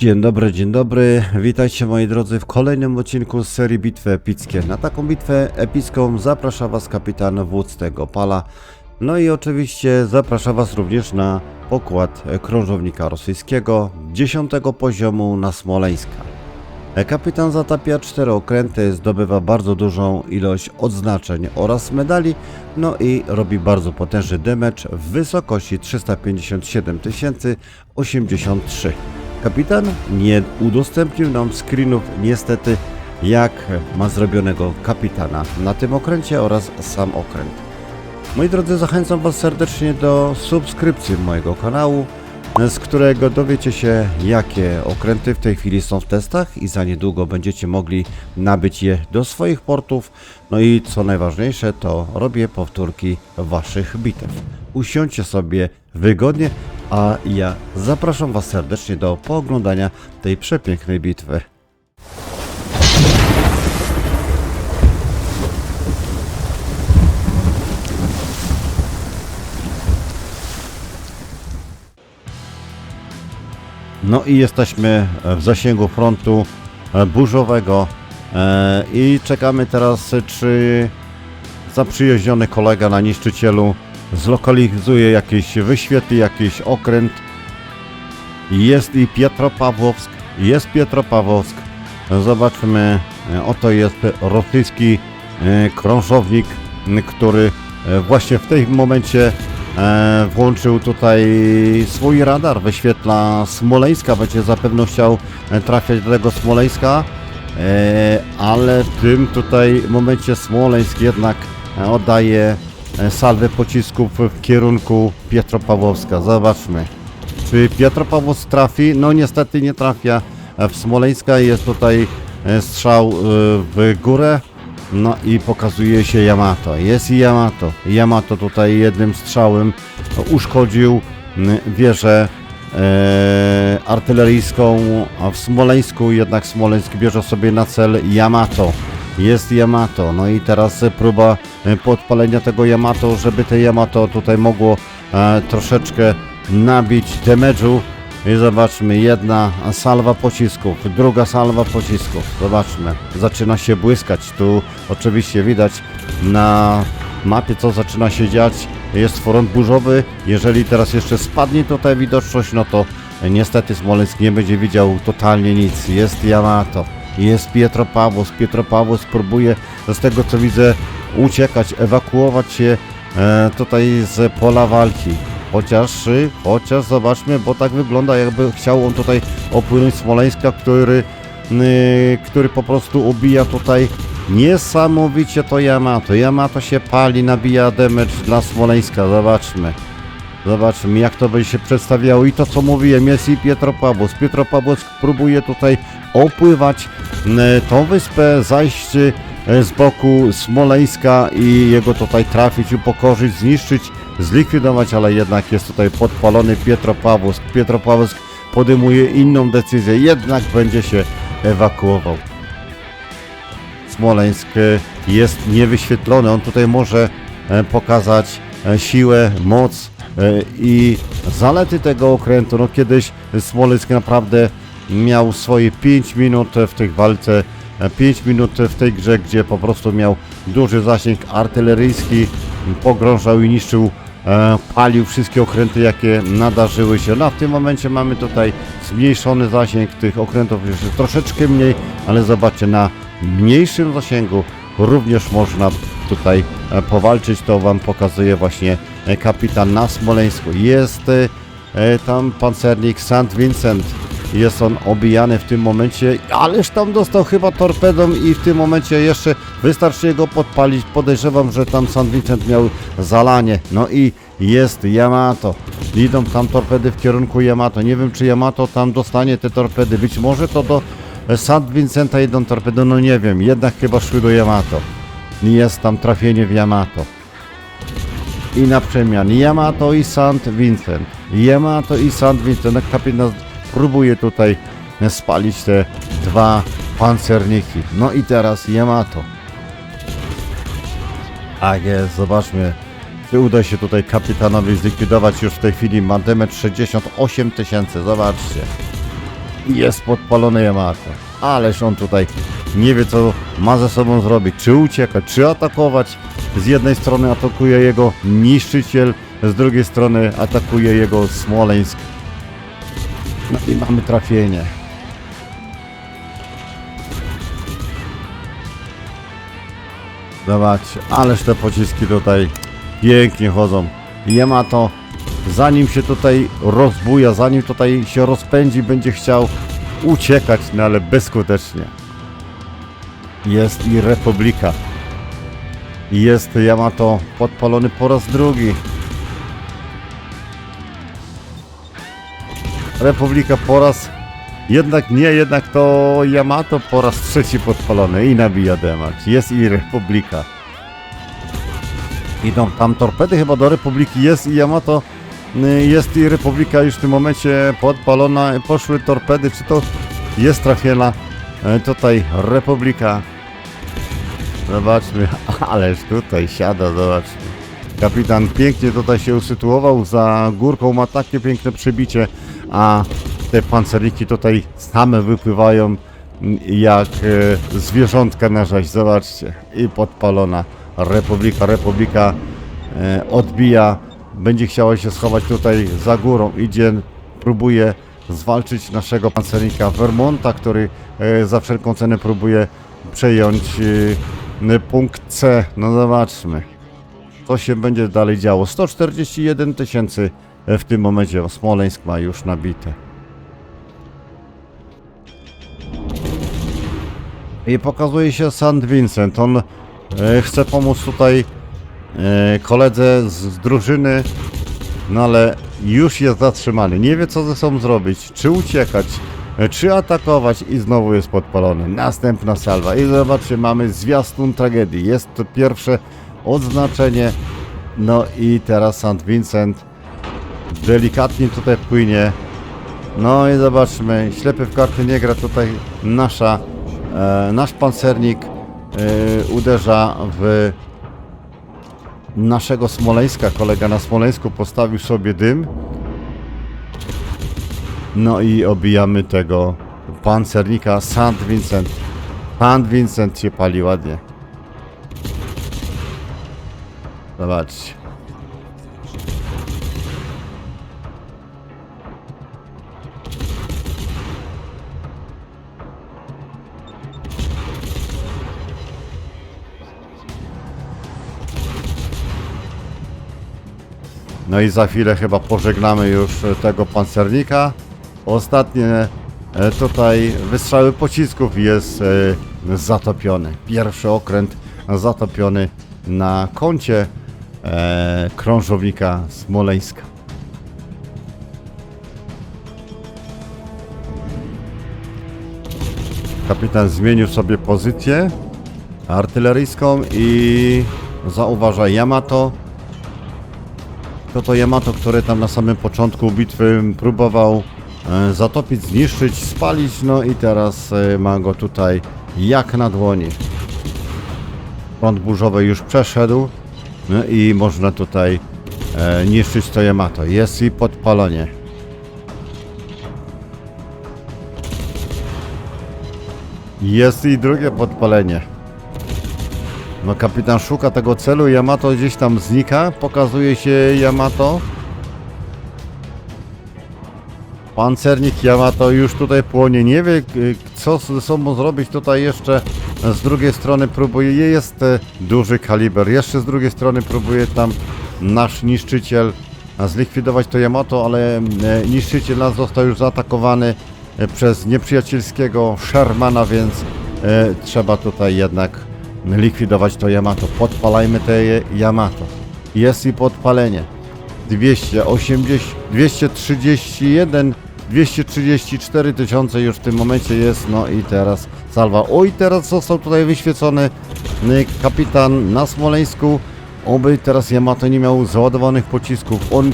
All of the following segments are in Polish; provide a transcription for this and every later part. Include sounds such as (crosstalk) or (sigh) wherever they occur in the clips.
Dzień dobry, dzień dobry. Witajcie moi drodzy w kolejnym odcinku z serii Bitwy Epickie. Na taką bitwę epicką zaprasza Was kapitan wódz tego pala. No i oczywiście zaprasza Was również na pokład krążownika rosyjskiego 10 poziomu na Smoleńska. Kapitan zatapia cztery okręty, zdobywa bardzo dużą ilość odznaczeń oraz medali, no i robi bardzo potężny damage w wysokości 357 083. Kapitan nie udostępnił nam screenów niestety jak ma zrobionego kapitana na tym okręcie oraz sam okręt. Moi drodzy, zachęcam Was serdecznie do subskrypcji mojego kanału, z którego dowiecie się, jakie okręty w tej chwili są w testach i za niedługo będziecie mogli nabyć je do swoich portów. No i co najważniejsze, to robię powtórki Waszych bitew. Usiądźcie sobie wygodnie, a ja zapraszam Was serdecznie do pooglądania tej przepięknej bitwy. No i jesteśmy w zasięgu frontu e, burzowego e, i czekamy teraz, czy zaprzyjaźniony kolega na niszczycielu zlokalizuje jakiś, wyświetli jakiś okręt. Jest i Pietropawłowsk, jest Pietropawłowsk. Zobaczmy, e, oto jest rosyjski e, krążownik, który e, właśnie w tym momencie włączył tutaj swój radar, wyświetla Smoleńska, będzie zapewne chciał trafiać do tego Smoleńska, ale w tym tutaj momencie Smoleńsk jednak oddaje salwę pocisków w kierunku Pietropawłowska. Zobaczmy. Czy Pietropawłowsk trafi? No niestety nie trafia e, w Smoleńska. Jest tutaj e, strzał e, w górę. No i pokazuje się Yamato. Jest i Yamato. Yamato tutaj jednym strzałem uszkodził wieżę e, artyleryjską w Smoleńsku. Jednak Smoleńsk bierze sobie na cel Yamato. Jest Yamato. No i teraz próba e, podpalenia tego Yamato, żeby te Yamato tutaj mogło e, troszeczkę nabić damage'u. I zobaczmy, jedna salwa pocisków, druga salwa pocisków. Zobaczmy, zaczyna się błyskać. Tu oczywiście widać na mapie, co zaczyna się dziać. Jest front burzowy. Jeżeli teraz jeszcze spadnie tutaj widoczność, no to niestety Smoleńsk nie będzie widział totalnie nic. Jest Yamato, jest Pietropawłowsk. Pietropawłowsk próbuje z tego co widzę uciekać, ewakuować się e, tutaj z pola walki. Chociaż, y, chociaż zobaczmy, bo tak wygląda jakby chciał on tutaj opłynąć Smoleńska, który, y, który po prostu ubija tutaj niesamowicie to Yamato. Yamato się pali, nabija damage dla Smoleńska, zobaczmy. Zobaczmy jak to będzie się przedstawiało i to co mówiłem jest i Pietropawłowsk. Pietropawłowsk próbuje tutaj opływać tą wyspę, zajść y, z boku Smoleńska i jego tutaj trafić, upokorzyć, zniszczyć, zlikwidować, ale jednak jest tutaj podpalony Pietropawłowsk. Pietropawłowsk podejmuje inną decyzję, jednak będzie się ewakuował. Smoleńsk e, jest niewyświetlony, on tutaj może e, pokazać e, siłę, moc e, i zalety tego okrętu. No kiedyś Smoleńsk naprawdę miał swoje 5 minut w tej walce, 5 minut w tej grze, gdzie po prostu miał duży zasięg artyleryjski, pogrążał i niszczył, e, palił wszystkie okręty, jakie nadarzyły się. No a w tym momencie mamy tutaj zmniejszony zasięg tych okrętów, jeszcze troszeczkę mniej, ale zobaczcie, na mniejszym zasięgu również można tutaj e, powalczyć. To Wam pokazuje właśnie e, kapitan na Smoleńsku. Jest e, e, tam pancernik St. Vincent. Jest on obijany w tym momencie, ależ tam dostał chyba torpedą i w tym momencie jeszcze wystarczy go podpalić. Podejrzewam, że tam St. Vincent miał zalanie. No i jest Yamato. Idą tam torpedy w kierunku Yamato. Nie wiem, czy Yamato tam dostanie te torpedy. Być może to do St. Vincenta idą torpedy, no nie wiem. Jednak chyba szły do Yamato. Jest tam trafienie w Yamato. I na przemian Yamato i St. Vincent. Yamato i St. Vincent. Kapitan próbuje tutaj spalić te dwa pancerniki. No i teraz Yamato. A jest, zobaczmy. Czy uda się tutaj kapitanowi zlikwidować już w tej chwili ma damage 68 tysięcy, zobaczcie. Jest podpalony Yamato. Ależ on tutaj nie wie co ma ze sobą zrobić. Czy uciekać, czy atakować. Z jednej strony atakuje jego niszczyciel, z drugiej strony atakuje jego Smoleńsk. No i mamy trafienie. Zobaczcie, ależ te pociski tutaj pięknie chodzą. Yamato, zanim się tutaj rozbuja, zanim tutaj się rozpędzi, będzie chciał uciekać, no ale bezskutecznie. Jest i Republika. Jest Yamato podpalony po raz drugi. Republika po raz... Jednak nie, jednak to Yamato po raz trzeci podpalony i nabija demat. Jest i Republika. Idą tam torpedy chyba do Republiki, jest i Yamato, y, jest i Republika już w tym momencie podpalona, poszły torpedy, czy to jest trafiona y, tutaj Republika. Zobaczmy, (laughs) ależ tutaj siada, zobaczmy. Kapitan pięknie tutaj się usytuował, za górką ma takie piękne przebicie, a te pancerniki tutaj same wypływają mm, jak e, zwierzątka na rzeź, zobaczcie. I podpalona Republika, Republika e, odbija, będzie chciała się schować tutaj za górą, idzie, próbuje zwalczyć naszego pancernika Vermonta, który e, za wszelką cenę próbuje przejąć e, punkt C. No zobaczmy, co się będzie dalej działo. 141 tysięcy w tym momencie Smoleńsk ma już nabite. I pokazuje się St. Vincent. On e, chce pomóc tutaj e, koledze z, z drużyny, no ale już jest zatrzymany. Nie wie co ze sobą zrobić. Czy uciekać, czy atakować i znowu jest podpalony. Następna salwa. I zobaczcie, mamy zwiastun tragedii. Jest to pierwsze odznaczenie. No i teraz St. Vincent delikatnie tutaj płynie. No i zobaczmy, ślepy w karty nie gra tutaj nasza, e, nasz pancernik e, uderza w naszego Smoleńska. Kolega na Smoleńsku postawił sobie dym. No i obijamy tego pancernika St. Vincent. St. Vincent się pali ładnie. Zobaczcie. No i za chwilę chyba pożegnamy już tego pancernika. Ostatnie e, tutaj wystrzały pocisków jest e, zatopiony. Pierwszy okręt zatopiony na koncie e, krążownika Smoleńska. Kapitan zmienił sobie pozycję artyleryjską i zauważa Yamato. To to Yamato, które tam na samym początku bitwy próbował zatopić, zniszczyć, spalić, no i teraz e, ma go tutaj jak na dłoni. Front burzowy już przeszedł no i można tutaj e, niszczyć to Yamato. Jest i podpalenie. Jest i drugie podpalenie. No kapitan szuka tego celu, Yamato gdzieś tam znika, pokazuje się Yamato. Pancernik Yamato już tutaj płonie, nie wie y, co ze sobą zrobić tutaj jeszcze z drugiej strony próbuje, jest e, duży kaliber, jeszcze z drugiej strony próbuje tam nasz niszczyciel zlikwidować to Yamato, ale e, niszczyciel nas został już zaatakowany przez nieprzyjacielskiego Shermana, więc trzeba tutaj jednak likwidować to Yamato. Podpalajmy te Yamato. Jest i podpalenie. 280, 231, 234 tysiące już w tym momencie jest. No i teraz salwa. Oj, teraz został tutaj wyświecony y, kapitan na Smoleńsku. Oby teraz Yamato nie miał załadowanych pocisków. On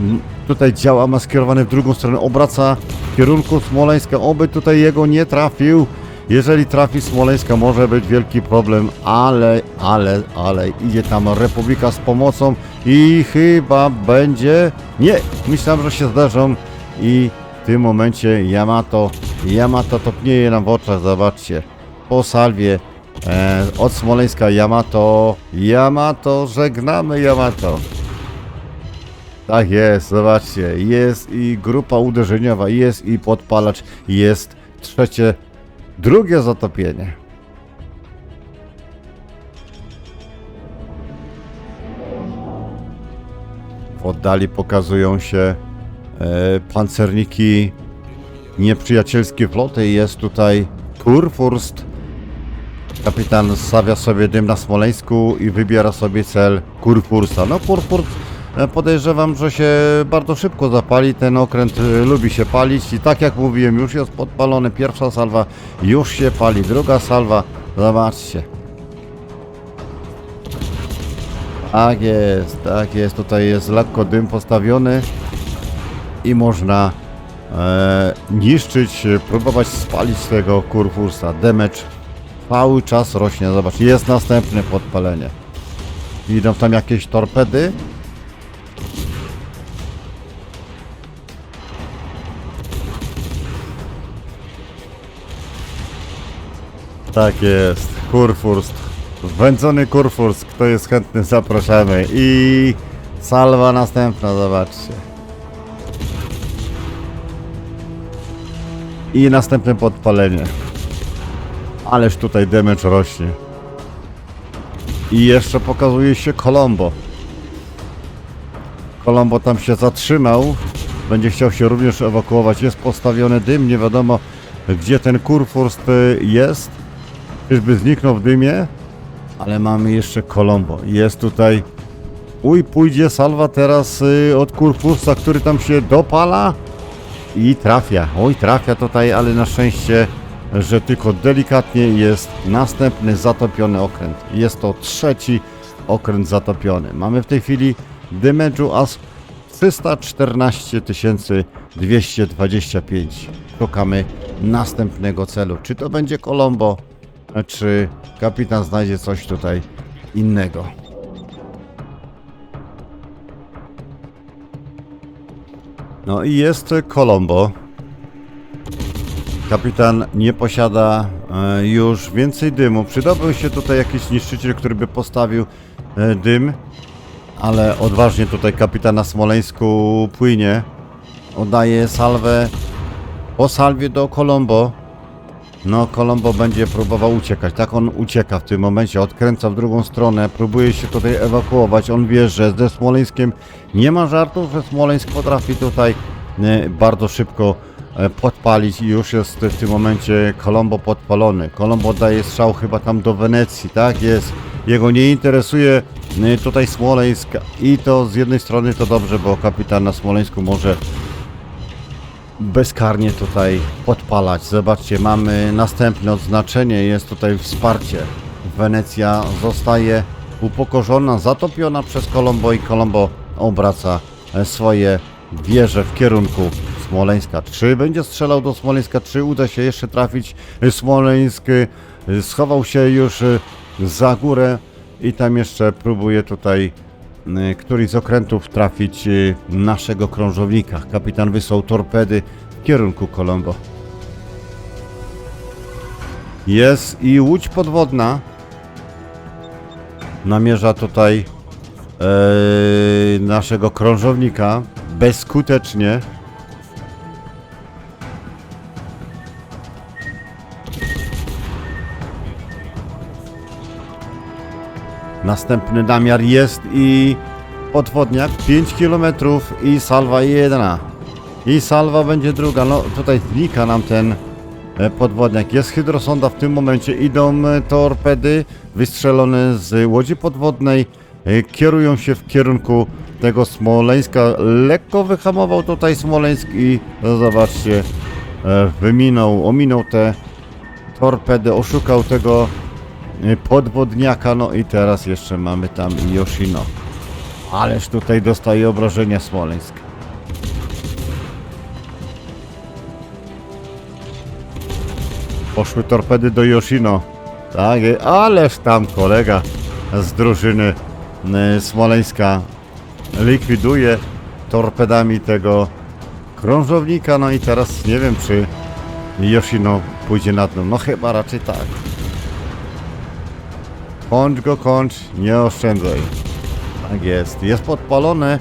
mm, tutaj działa, ma skierowany w drugą stronę, obraca w kierunku Smoleńska. Oby tutaj jego nie trafił. Jeżeli trafi Smoleńska może być wielki problem, ale, ale, ale idzie tam Republika z pomocą i chyba będzie... Nie, myślałem, że się zderzą i w tym momencie Yamato, Yamato topnieje nam w oczach, zobaczcie. Po salwie e, od Smoleńska Yamato, Yamato, żegnamy Yamato. Tak jest, zobaczcie, jest i grupa uderzeniowa, jest i podpalacz, jest trzecie, drugie zatopienie. W oddali pokazują się pancerniki nieprzyjacielskie floty jest tutaj Kurfürst. Kapitan stawia sobie dym na Smoleńsku i wybiera sobie cel Kurfursta. No Kurfurst e, podejrzewam, że się bardzo szybko zapali. Ten okręt e, lubi się palić i tak jak mówiłem, już jest podpalony. Pierwsza salwa już się pali, druga salwa. Zobaczcie. Tak jest, tak jest. Tutaj jest lekko dym postawiony i można e, niszczyć, próbować spalić tego kurfursa. Damage cały czas rośnie. Zobacz, jest następne podpalenie. Idą tam jakieś torpedy. Tak jest, kurfurst. Wędzony kurfurst. Kto jest chętny, zapraszamy. I salwa następna, zobaczcie. I następne podpalenie. Ależ tutaj damage rośnie. I jeszcze pokazuje się Colombo. Colombo tam się zatrzymał. Będzie chciał się również ewakuować. Jest postawiony dym. Nie wiadomo gdzie ten kurfurst y, jest. Czyżby zniknął w dymie? Ale mamy jeszcze Colombo. Jest tutaj... Uj, pójdzie salwa teraz y, od kurfursta, który tam się dopala. I trafia. Oj, trafia tutaj, ale na szczęście, że tylko delikatnie jest następny zatopiony okręt. Jest to trzeci okręt zatopiony. Mamy w tej chwili damage'u aż 314 225. Szukamy następnego celu. Czy to będzie Colombo, czy kapitan znajdzie coś tutaj innego. No i jest Colombo. Kapitan nie posiada e, już więcej dymu. Przydałby się tutaj jakiś niszczyciel, który by postawił e, dym, ale odważnie tutaj kapitan na Smoleńsku płynie. Oddaje salwę po salwie do Colombo. No, Colombo będzie próbował uciekać. Tak on ucieka w tym momencie, odkręca w drugą stronę, próbuje się tutaj ewakuować. On wie, że ze Smoleńskiem nie ma żartów, że Smoleńsk potrafi tutaj e, bardzo szybko e, podpalić i już jest w tym momencie Colombo podpalony. Colombo daje strzał chyba tam do Wenecji, tak jest. Jego nie interesuje e, tutaj Smoleńsk i to z jednej strony to dobrze, bo kapitan na Smoleńsku może bezkarnie tutaj podpalać. Zobaczcie, mamy następne odznaczenie, jest tutaj wsparcie. Wenecja zostaje upokorzona, zatopiona przez Colombo i Colombo obraca e, swoje wieże w kierunku Smoleńska. Czy będzie strzelał do Smoleńska, czy uda się jeszcze trafić Smoleńsk? e, Schował się już e, za górę i tam jeszcze próbuje tutaj y, któryś z okrętów trafić y, naszego krążownika. Kapitan wysłał torpedy w kierunku Colombo. Jest i łódź podwodna. Namierza tutaj e, naszego krążownika bezskutecznie. Następny namiar jest i podwodniak 5 km i salwa jedna. I salwa będzie druga. No tutaj znika nam ten e, podwodniak. Jest hydrosonda w tym momencie. Idą e, torpedy wystrzelone z łodzi podwodnej. e, Kierują się w kierunku tego Smoleńska. Lekko wyhamował tutaj Smoleńsk i no zobaczcie, wyminął, ominął te torpedy, oszukał tego podwodniaka, no i teraz jeszcze mamy tam Yoshino. Ależ tutaj dostaje obrażenia Smoleńsk. Poszły torpedy do Yoshino. Tak, y, ależ tam kolega z drużyny y, Smoleńska likwiduje torpedami tego krążownika, no i teraz nie wiem, czy Yoshino pójdzie na dno. No chyba raczej tak. Kończ go, kończ, nie oszczędzaj. Tak jest, jest podpalone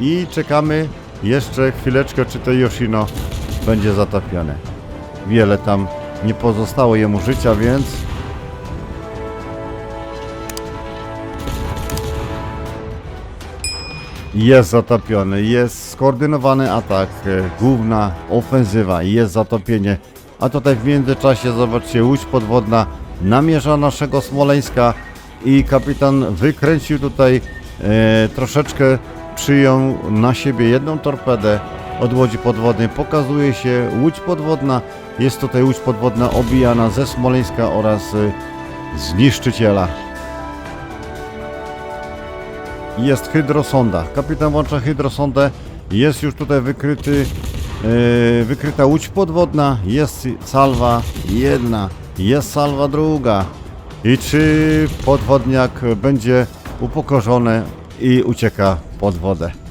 i czekamy jeszcze chwileczkę, czy to Yoshino będzie zatopione. Wiele tam nie pozostało jemu życia, więc jest zatopiony, jest skoordynowany atak, e, główna ofensywa, jest zatopienie. A tutaj w międzyczasie zobaczcie łódź podwodna namierza naszego Smoleńska i kapitan wykręcił tutaj e, troszeczkę, przyjął na siebie jedną torpedę od łodzi podwodnej. Pokazuje się łódź podwodna, jest tutaj łódź podwodna obijana ze Smoleńska oraz e, zniszczyciela. Jest hydrosonda. Kapitan włącza hydrosondę. Jest już tutaj wykryty, e, wykryta łódź podwodna. Jest salwa jedna. Jest salwa druga. I czy podwodniak będzie upokorzony i ucieka pod wodę?